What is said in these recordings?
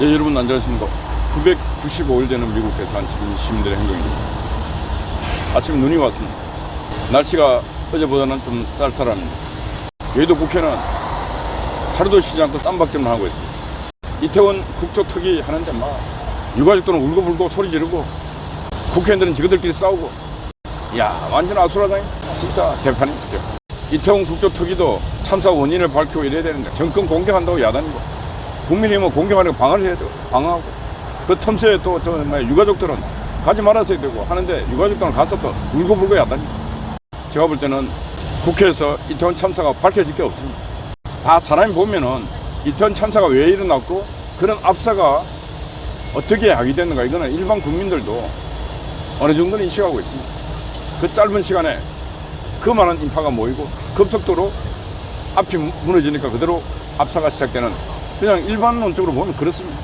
예, 여러분 안녕하십니까. 995일 되는 미국에 산 지금 시민들의 행동입니다. 아침 눈이 왔습니다. 날씨가 어제보다는 좀 쌀쌀합니다. 여의도 국회는 하루도 쉬지 않고 땀박질만 하고 있습니다. 이태원 국토특위 하는데 막 유가족들은 울고불고 소리 지르고 국회의원들은 지그들끼리 싸우고 야 완전 아수라장이 진짜 대판입니다. 이태원 국토특위도 참사 원인을 밝히고 이래야 되는데 정권 공격한다고 야단이고 국민의힘은 공격하는 거 방어를 해야죠. 방어하고. 그 틈새에 또, 저, 뭐, 유가족들은 가지 말았어야 되고 하는데 유가족들은 가서 또 울고불고 야단이. 제가 볼 때는 국회에서 이태원 참사가 밝혀질 게 없습니다. 다 사람이 보면은 이태원 참사가 왜 일어났고 그런 압사가 어떻게 야기됐는가 이거는 일반 국민들도 어느 정도는 인식하고 있습니다. 그 짧은 시간에 그 많은 인파가 모이고 급속도로 앞이 무너지니까 그대로 압사가 시작되는 그냥 일반론적으로 보면 그렇습니다.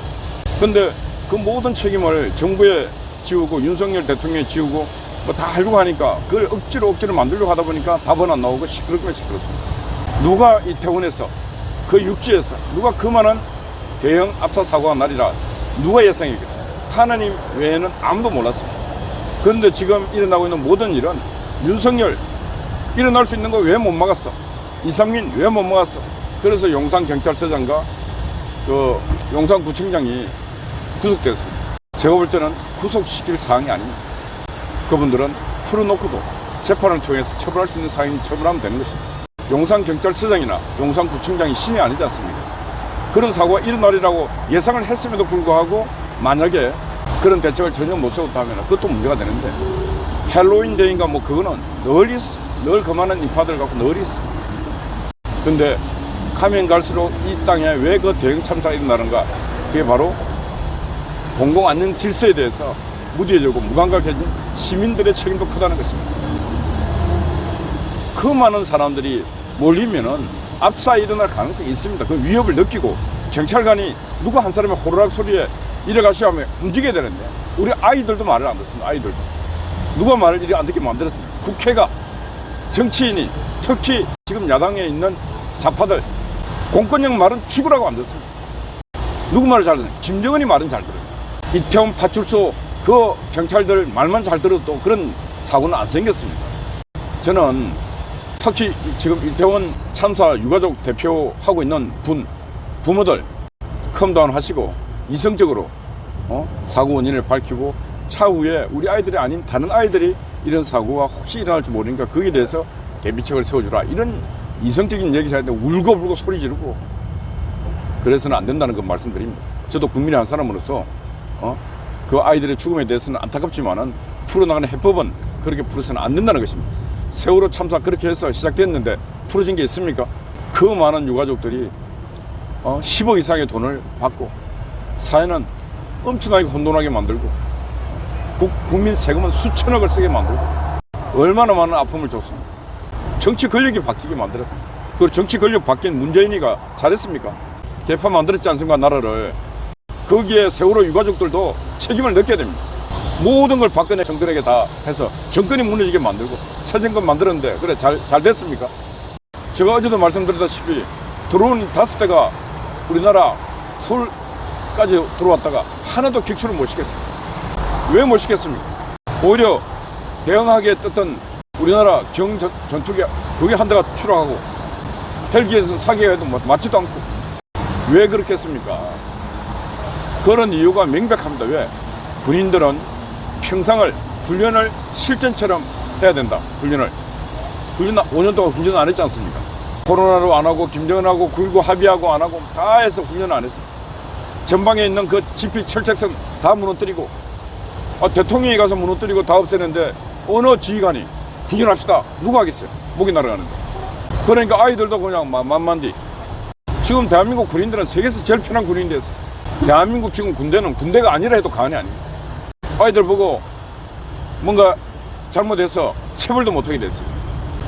근데 그 모든 책임을 정부에 지우고 윤석열 대통령에 지우고 뭐 다 알고 하니까 그걸 억지로 억지로 만들려고 하다 보니까 답은 안 나오고 시끄럽게 시끄럽습니다. 누가 이태원에서 그 육지에서 누가 그만한 대형 압사 사고가 날이라 누가 예상했겠어요? 하나님 외에는 아무도 몰랐습니다. 그런데 지금 일어나고 있는 모든 일은 윤석열 일어날 수 있는 거 왜 못 막았어? 이상민 왜 못 막았어? 그래서 용산 경찰서장과 그 용산구청장이 구속됐습니다. 제가 볼 때는 구속시킬 사항이 아닙니다. 그분들은 풀어놓고도 재판을 통해서 처벌할 수 있는 사항이 처벌하면 되는 것입니다. 용산경찰서장이나 용산구청장이 신이 아니지 않습니까? 그런 사고가 일어나리라고 예상을 했음에도 불구하고 만약에 그런 대책을 전혀 못 세웠다 하면 그것도 문제가 되는데 헬로윈 데이인가 뭐 그거는 늘 있어. 늘 그만한 인파들 갖고 늘 있어. 근데 가면 갈수록 이 땅에 왜 그 대형 참사가 일어나는가? 그게 바로 공공 안전 질서에 대해서 무디해지고 무감각해진 시민들의 책임도 크다는 것입니다. 그 많은 사람들이 몰리면은 압사 일어날 가능성이 있습니다. 그 위협을 느끼고 경찰관이 누구 한 사람의 호루라기 소리에 이래가시오 하면 움직여야 되는데 우리 아이들도 말을 안 듣습니다. 아이들도. 누가 말을 이리 안 듣게 만들었습니다. 국회가 정치인이 특히 지금 야당에 있는 좌파들 공권력 말은 죽으라고 안 듣습니다. 누구 말을 잘 듣냐? 김정은이 말은 잘 들어요. 이태원 파출소 그 경찰들 말만 잘 들어도 그런 사고는 안 생겼습니다. 저는 특히 지금 이태원 참사 유가족 대표하고 있는 분 부모들 컴다운 하시고 이성적으로 어? 사고 원인을 밝히고 차후에 우리 아이들이 아닌 다른 아이들이 이런 사고가 혹시 일어날지 모르니까 거기에 대해서 대비책을 세워주라 이런 이성적인 얘기를 하는데 울고불고 소리 지르고 그래서는 안 된다는 거 말씀드립니다. 저도 국민의 한 사람으로서 어? 그 아이들의 죽음에 대해서는 안타깝지만은 풀어나가는 해법은 그렇게 풀어서는 안 된다는 것입니다. 세월호 참사 그렇게 해서 시작됐는데 풀어진 게 있습니까? 그 많은 유가족들이 어? 10억 이상의 돈을 받고 사회는 엄청나게 혼돈하게 만들고 국, 국민 세금은 수천억을 쓰게 만들고 얼마나 많은 아픔을 줬습니까? 정치 권력이 바뀌게 만들었다. 그 정치 권력 바뀐 문재인이가 잘했습니까? 개판 만들었지 않습니까? 나라를. 거기에 세월호 유가족들도 책임을 느껴야 됩니다. 모든 걸 박근혜 정권에게 다 해서 정권이 무너지게 만들고 새 정권 만들었는데 그래 잘, 잘 됐습니까? 제가 어제도 말씀드렸다시피 드론 다섯 대가 우리나라 서울까지 들어왔다가 하나도 객출을 못 시켰습니다. 왜 못 시켰습니까? 오히려 대응하게 떴던 우리나라 경 전- 전투기 그게 한 대가 추락하고 헬기에서 사기해도 뭐 맞지도 않고 왜 그렇게 했습니까? 그런 이유가 명백합니다. 왜? 군인들은 평상을 훈련을 실전처럼 해야 된다. 훈련을. 훈련 5년 동안 훈련 안 했지 않습니까? 코로나로 안 하고 김정은하고 굴고 합의하고 안 하고 다 해서 훈련 안 했습니다. 전방에 있는 그 지피 철책선 다 무너뜨리고 아, 대통령이 가서 무너뜨리고 다 없애는데 어느 지휘관이 훈련합시다. 누가 하겠어요? 목이 날아가는데. 그러니까 아이들도 그냥 만- 만만디. 지금 대한민국 군인들은 세계에서 제일 편한 됐어. 대한민국 지금 군대는 군대가 아니라 해도 과언이 아닙니다. 아이들 보고 뭔가 잘못해서 체벌도 못하게 됐어요.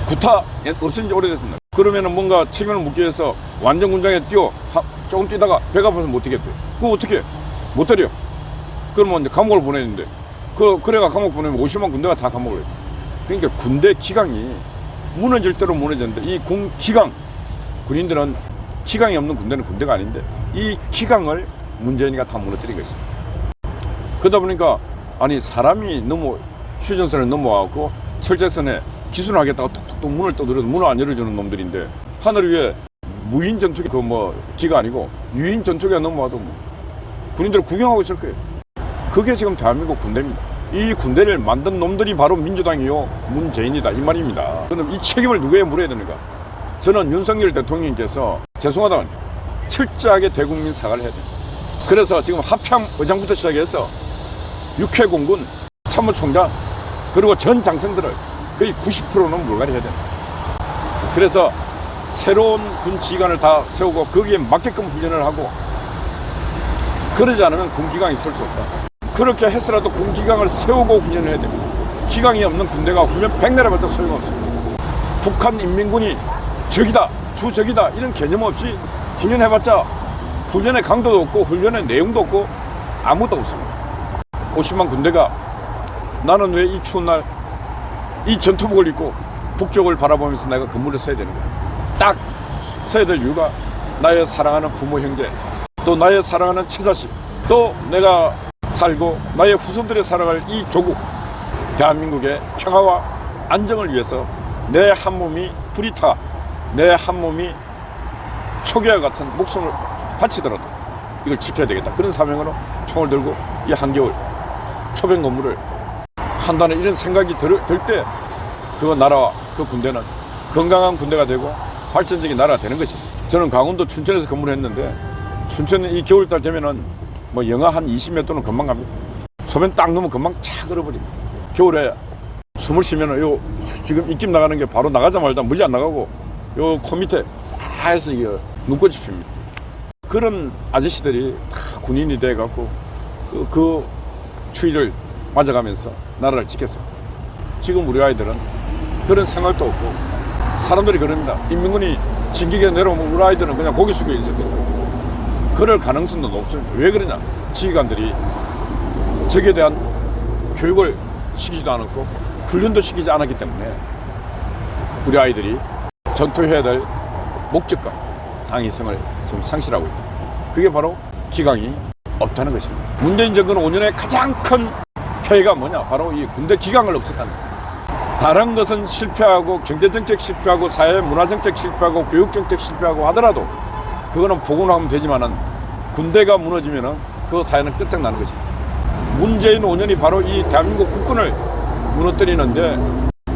구타 없은 지 오래됐습니다. 그러면은 뭔가 책임을 묻기 위해서 완전 군장에 뛰어 하- 조금 뛰다가 배가 아파서 못 뛰겠대. 그거 어떻게? 못 때려. 그러면 이제 감옥을 보내는데 그 그래가 감옥 보내면 50만 군대가 다 감옥을. 해. 그러니까 군대 기강이 무너질 대로 무너졌는데 이 군 기강 군인들은 기강이 없는 군대는 군대가 아닌데 이 기강을 문재인이가 다 무너뜨린 것입니다. 그러다 보니까 아니 사람이 너무 휴전선을 넘어와갖고 철책선에 기순하겠다고 톡톡톡 문을 떠들어도 문을 안 열어주는 놈들인데 하늘 위에 무인 전투기 그 뭐 기가 아니고 유인 전투기가 넘어와도 뭐 군인들 구경하고 있을 거예요. 그게 지금 대한민국 군대입니다. 이 군대를 만든 놈들이 바로 민주당이요 문재인이다 이 말입니다. 그럼 이 책임을 누구에 물어야 되는가? 저는 윤석열 대통령께서 죄송하다 철저하게 대국민 사과를 해야 됩니다. 그래서 지금 합참 의장부터 시작해서 육해 공군 참모총장 그리고 전 장성들을 거의 90%는 물갈이해야 된다. 그래서 새로운 군 지휘관을 다 세우고 거기에 맞게끔 훈련을 하고 그러지 않으면 군기강이 있을 수 없다. 그렇게 해서라도 군기강을 세우고 훈련을 해야 됩니다. 기강이 없는 군대가 훈련 백내라봐도 소용없습니다. 북한 인민군이 적이다, 주적이다 이런 개념 없이 훈련해봤자 훈련의 강도도 없고 훈련의 내용도 없고 아무도 없습니다. 50만 군대가 나는 왜 이 추운 날 이 전투복을 입고 북쪽을 바라보면서 내가 근무를 써야 되는 거야. 딱 서야 될 이유가 나의 사랑하는 부모 형제 또 나의 사랑하는 처자식 또 내가 살고 나의 후손들이 살아갈 이 조국 대한민국의 평화와 안정을 위해서 내 한 몸이 불이 타 내 한 몸이 초기와 같은 목숨을 바치더라도 이걸 지켜야 되겠다 그런 사명으로 총을 들고 이 한겨울 초백 근무를 한다는 이런 생각이 들 때 그 나라와 그 군대는 건강한 군대가 되고 발전적인 나라가 되는 것입니다. 저는 강원도 춘천에서 근무를 했는데 춘천은 이 겨울달 되면은 뭐 영하 한 20몇 도는 금방 갑니다. 소변 딱 넣으면 금방 착 얼어버립니다. 겨울에 숨을 쉬면은 요 지금 입김 나가는 게 바로 나가자마자 물리 안 나가고 요 코 밑에 싹 해서 이게 눈꽃이 핍니다. 그런 아저씨들이 다 군인이 돼 갖고 그, 그 추위를 맞아가면서 나라를 지켰어요. 지금 우리 아이들은 그런 생각도 없고 사람들이 그럽니다. 인민군이 진기게 내려오면 우리 아이들은 그냥 고개 숙여 있을 거예요. 그럴 가능성도 높습니다. 왜 그러냐? 지휘관들이 적에 대한 교육을 시키지도 않았고 훈련도 시키지 않았기 때문에 우리 아이들이 전투해야 될 목적과 당위성을 지금 상실하고 있다. 그게 바로 기강이 없다는 것입니다. 문재인 정권 5년의 가장 큰 폐해가 뭐냐? 바로 이 군대 기강을 없앴다는 거예요. 다른 것은 실패하고 경제정책 실패하고 사회 문화정책 실패하고 교육정책 실패하고 하더라도 그거는 복원 하면 되지만은 군대가 무너지면은 그 사회는 끝장나는 것입니다. 문재인 5년이 바로 이 대한민국 국군을 무너뜨리는데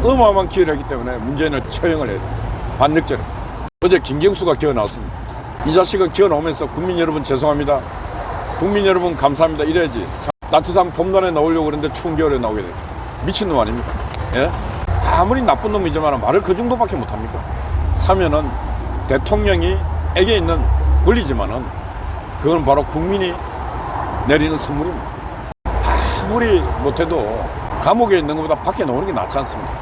어마어마한 기여를 했기 때문에 문재인을 처형을 해야 돼요. 반력죄로. 어제 김경수가 기어 나왔습니다. 이 자식은 기어 나오면서 국민 여러분 죄송합니다. 국민 여러분 감사합니다. 이래야지. 따뜻한 봄날에 나오려고 그러는데 추운 겨울에 나오게 돼요. 미친놈 아닙니까? 예? 아무리 나쁜 놈이지만 말을 그 정도밖에 못합니까? 사면은 대통령이 에게 있는 권리지만은 그건 바로 국민이 내리는 선물입니다. 아무리 못해도 감옥에 있는 것보다 밖에 나오는 게 낫지 않습니까?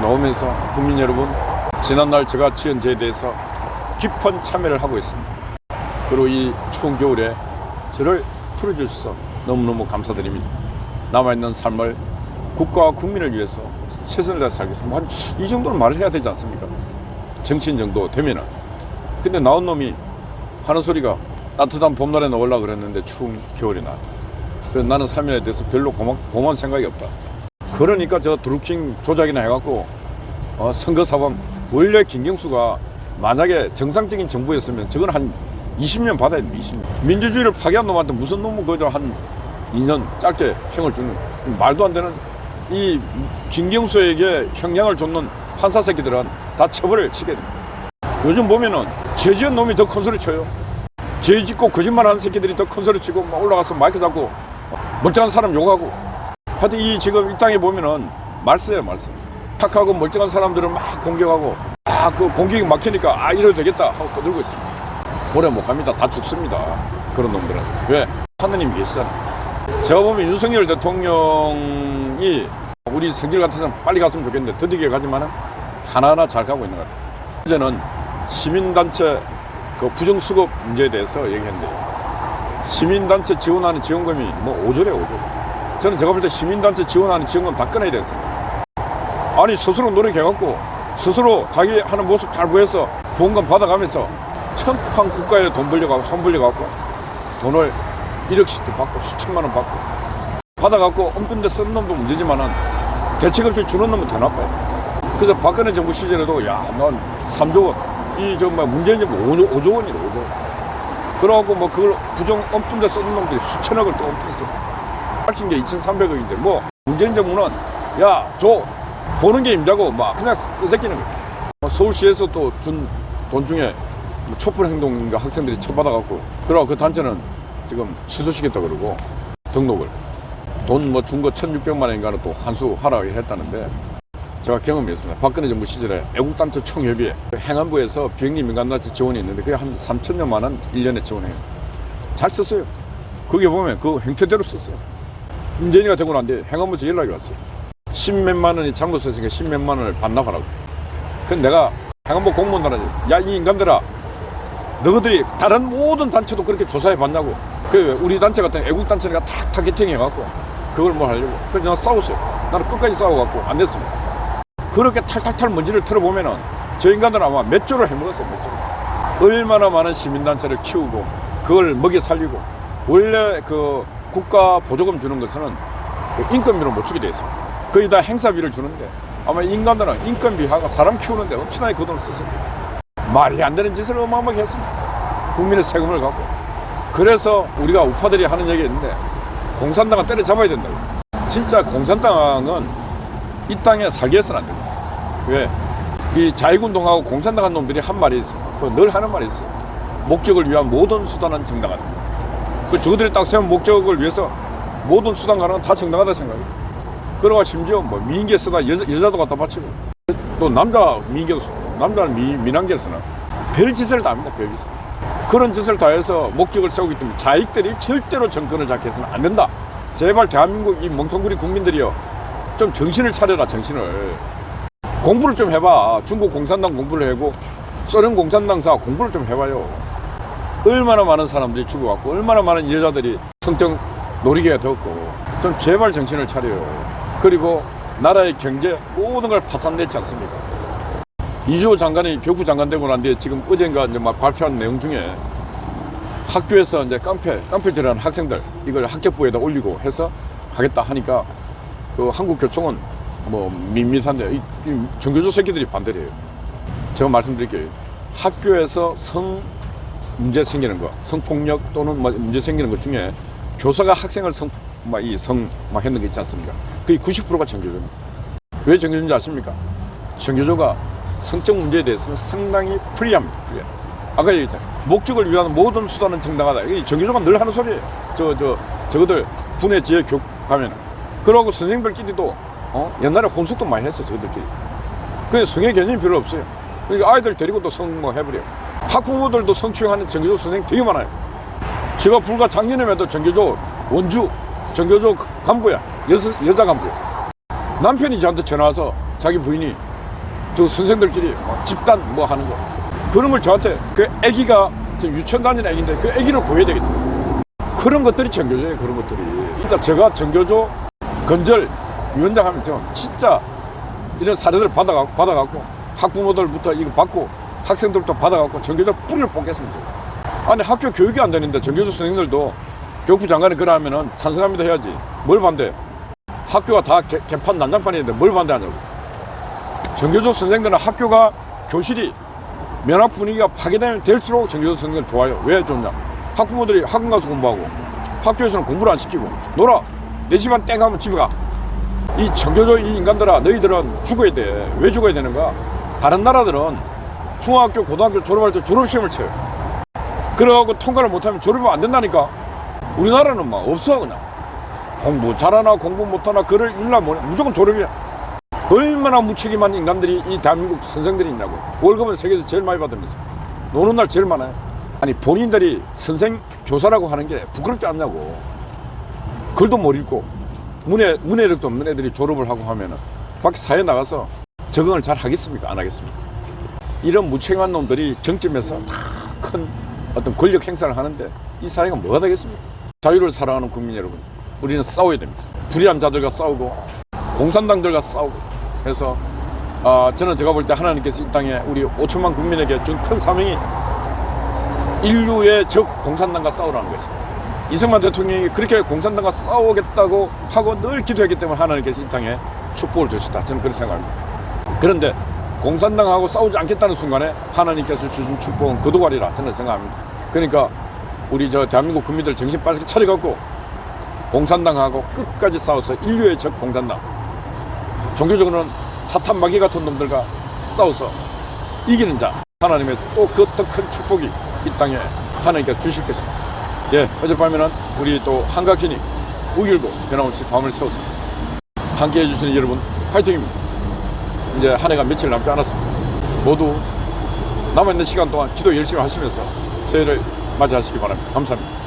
나오면서 국민 여러분 지난날 제가 지은 죄에 대해서 깊은 참여를 하고 있습니다. 그리고 이 추운 겨울에 저를 풀어주셔서 너무너무 감사드립니다. 남아있는 삶을 국가와 국민을 위해서 최선을 다해서 살겠습니다. 한 이 정도는 말을 해야 되지 않습니까? 정치인 정도 되면은. 근데 나온 놈이 하는 소리가 따뜻한 봄날에 나올라 그랬는데 추운 겨울에 나왔다. 그래서 나는 삶에 대해서 별로 고마, 고마운 생각이 없다. 그러니까 저 드루킹 조작이나 해갖고 어, 선거 사범 원래 김경수가 만약에 정상적인 정부였으면 저건 한 20년 받아야 돼, 20년. 민주주의를 파괴한 놈한테 무슨 놈은 그저 한 2년 짧게 형을 주는 말도 안 되는 이 김경수에게 형량을 줬는 판사 새끼들은 다 처벌을 치게 됩니다. 요즘 보면은 죄 지은 놈이 더 큰 소리 쳐요. 죄 짓고 거짓말 하는 새끼들이 더 큰 소리 치고 막 올라가서 마이크 잡고 멀쩡한 사람 욕하고 하여튼 이 지금 이 땅에 보면은 말세요 말세. 착하고 멀쩡한 사람들은 막 공격하고 아 그 공격이 막히니까 아 이래도 되겠다 하고 떠들고 있습니다. 오래 못 갑니다. 다 죽습니다. 그런 놈들은. 왜? 하느님 계시잖아요. 제가 보면 윤석열 대통령이 우리 성질 같아서는 빨리 갔으면 좋겠는데 더디게 가지만은 하나하나 잘 가고 있는 것 같아요. 이제는 시민단체 그 부정수급 문제에 대해서 얘기했는데 시민단체 지원하는 지원금이 뭐 5조래 5조. 저는 제가 볼 때 시민단체 지원하는 지원금 다 끊어야 생각. 아니 스스로 노력해갖고 스스로 자기 하는 모습 잘 보여서 보험금 받아가면서 천판 국가에 돈 벌려가고 손 벌려가고 돈을 1억씩도 받고 수천만 원 받고 받아갖고 엉뚱 데 쓰는 놈도 문제지만은 대책 없이 주는 놈은 더 나빠요. 그래서 박근혜 정부 시절에도 야, 넌 3조 원, 이 정말 문재인 정부 5조, 5조 원이래, 5조 원. 그러고 뭐 그걸 부정 엉뚱 데 쓰는 놈들이 수천억을 또 엉뚱 써. 밝힌 게 2,300억인데 뭐 문재인 정부는 야, 줘. 보는 게 임자고 막 그냥 쓰새끼는 거예요. 뭐 서울시에서 또 준 돈 중에 뭐 촛불 행동인가 학생들이 처받아갖고 그러고 그 단체는 지금 취소시켰다 그러고 등록을 돈 뭐 준 거 1600만 원인가는 또 환수하라고 했다는데 제가 경험했습니다. 박근혜 정부 시절에 애국단체 총협의회 행안부에서 비행기 민간단체 지원이 있는데 그게 한 3천여만 원 1년에 지원해요. 잘 썼어요. 거기에 보면 그 행태대로 썼어요. 문재인이가 되고 난 뒤에 행안부에서 연락이 왔어요. 십몇만 원이 잘못 썼으니까 십몇만 원을 반납하라고. 근데 내가 행안부 공무원들한테 야 이 인간들아 너희들이 다른 모든 단체도 그렇게 조사해 봤냐고. 그 우리 단체 같은 애국 단체가 탁 타겟팅 해 갖고 그걸 뭐 하려고. 그래서 난 싸웠어요. 나는 끝까지 싸워 갖고 안 됐습니다. 그렇게 탈탈탈 먼지를 털어보면은 저 인간들은 아마 몇 조를 해먹었어요. 몇 조를. 얼마나 많은 시민단체를 키우고 그걸 먹여 살리고 원래 그 국가 보조금 주는 것은 그 인건비로 못 주게 돼 있어요. 거의 다 행사비를 주는데 아마 인간들은 인건비하고 사람 키우는데 엄청나게 그 돈을 썼어요. 말이 안 되는 짓을 어마어마하게 했습니다. 국민의 세금을 갖고. 그래서 우리가 우파들이 하는 얘기가 있는데 공산당은 때려잡아야 된다고. 진짜 공산당은 이 땅에 살게 해서는 안 됩니다. 왜? 이 자유운동하고 공산당 한 놈들이 한 말이 있어요. 그늘 하는 말이 있어요. 목적을 위한 모든 수단은 정당하다. 그 저들이 딱 세운 목적을 위해서 모든 수단 건다 정당하다 생각해요. 그러고 심지어 뭐 미인계 쓰다 여자, 여자도 갖다 바치고 또 남자 미인계 남자는 미, 미남계 쓰나 별 짓을 다 합니다. 별 짓을. 그런 짓을 다 해서 목적을 세우기 때문에 자익들이 절대로 정권을 잡게 해서는 안 된다. 제발 대한민국 이 멍텅구리 국민들이요. 좀 정신을 차려라, 정신을. 공부를 좀 해봐. 중국 공산당 공부를 하고 소련 공산당사 공부를 좀 해봐요. 얼마나 많은 사람들이 죽어갔고 얼마나 많은 여자들이 성적 놀이개가 되었고 좀 제발 정신을 차려요. 그리고 나라의 경제 모든 걸 파탄냈지 않습니까? 이주호 장관이 교부 장관 되고 난 뒤에 지금 어젠가 이제 막 발표한 내용 중에 학교에서 이제 깡패, 깡패질하는 학생들 이걸 학교부에다 올리고 해서 하겠다 하니까 그 한국교총은 뭐 밋밋한데 이, 이 전교조 새끼들이 반대를 해요. 제가 말씀드릴게요. 학교에서 성 문제 생기는 거, 성폭력 또는 뭐 문제 생기는 것 중에 교사가 학생을 성, 막 이 성, 막 했는 게 있지 않습니까? 그게 90%가 전교조입니다. 왜 전교조인지 아십니까? 전교조가 성적 문제에 대해서는 상당히 프리합니다. 프리해. 아까 얘기했잖아요. 목적을 위한 모든 수단은 정당하다. 이 전교조가 늘 하는 소리예요. 저, 저, 저거들 분해 지혜 교육 가면은. 그러고 선생님들끼리도, 어? 옛날에 혼숙도 많이 했어, 저들끼리. 그냥 성의 개념이 별로 없어요. 그러니까 아이들 데리고 또 성뭐 해버려요. 학부모들도 성추행하는 전교조 선생님 되게 많아요. 제가 불과 작년에도 전교조 원주 전교조 간부야. 여자, 여자 간부야. 남편이 저한테 전화 와서 자기 부인이 저 선생들끼리 뭐 집단 뭐 하는 거 그런 걸 저한테 그 아기가 지금 유치원 다니는 아기인데 그 아기를 구해야 되겠다. 그런 것들이 전교조예요. 그런 것들이. 그러니까 제가 전교조 건절 위원장 하면 저 진짜 이런 사례들 받아갖고, 받아갖고 학부모들부터 이거 받고 학생들부터 받아갖고 전교조 뿌리를 뽑겠습니다. 아니 학교 교육이 안 되는데 전교조 선생님들도 교육부 장관이 그러면은 찬성합니다 해야지. 뭘 반대? 학교가 다 개, 개판 난장판인데 뭘 반대하냐고. 전교조 선생들은 학교가 교실이 면학 분위기가 파괴되면 될수록 전교조 선생들 좋아요. 왜 좋냐? 학부모들이 학원 가서 공부하고 학교에서는 공부를 안 시키고 놀아. 4시반 땡 하면 집에 가. 이 전교조 이 인간들아 너희들은 죽어야 돼. 왜 죽어야 되는가? 다른 나라들은 중학교, 고등학교 졸업할 때 졸업시험을 쳐요. 그래갖고 통과를 못하면 졸업이 안 된다니까. 우리나라는 막 없어 그냥. 공부 잘하나 공부 못하나 그를 일나 뭐냐 무조건 졸업이야. 얼마나 무책임한 인간들이 이 대한민국 선생들이 있냐고. 월급은 세계에서 제일 많이 받으면서. 노는 날 제일 많아요. 아니 본인들이 선생 교사라고 하는 게 부끄럽지 않냐고. 글도 못 읽고 문해 문해력도 없는 애들이 졸업을 하고 하면은 밖에 사회 나가서 적응을 잘 하겠습니까? 안 하겠습니까? 이런 무책임한 놈들이 정점에서 다 큰 어떤 권력 행사를 하는데 이 사회가 뭐가 되겠습니까? 자유를 사랑하는 국민 여러분, 우리는 싸워야 됩니다. 불의한 자들과 싸우고 공산당들과 싸우고 해서 아, 저는 제가 볼 때 하나님께서 이 땅에 우리 5천만 국민에게 준 큰 사명이 인류의 적 공산당과 싸우라는 것입니다. 이승만 대통령이 그렇게 공산당과 싸우겠다고 하고 늘 기도했기 때문에 하나님께서 이 땅에 축복을 주셨다. 저는 그렇게 생각합니다. 그런데 공산당하고 싸우지 않겠다는 순간에 하나님께서 주신 축복은 거두가리라 저는 생각합니다. 그러니까 우리 저 대한민국 국민들 정신 바르게 차려갖고 공산당하고 끝까지 싸워서 인류의 적 공산당 종교적으로는 사탄 마귀 같은 놈들과 싸워서 이기는 자 하나님의 또 그 더 큰 축복이 이 땅에 하나님께 주실 것입니다. 예, 어젯밤에는 우리 또 한각신이 우길고 변함없이 밤을 새웠습니다. 함께 해 주시는 여러분 파이팅입니다. 이제 한 해가 며칠 남지 않았습니다. 모두 남아있는 시간 동안 기도 열심히 하시면서 새해를 맞이하시기 바랍니다. 감사합니다.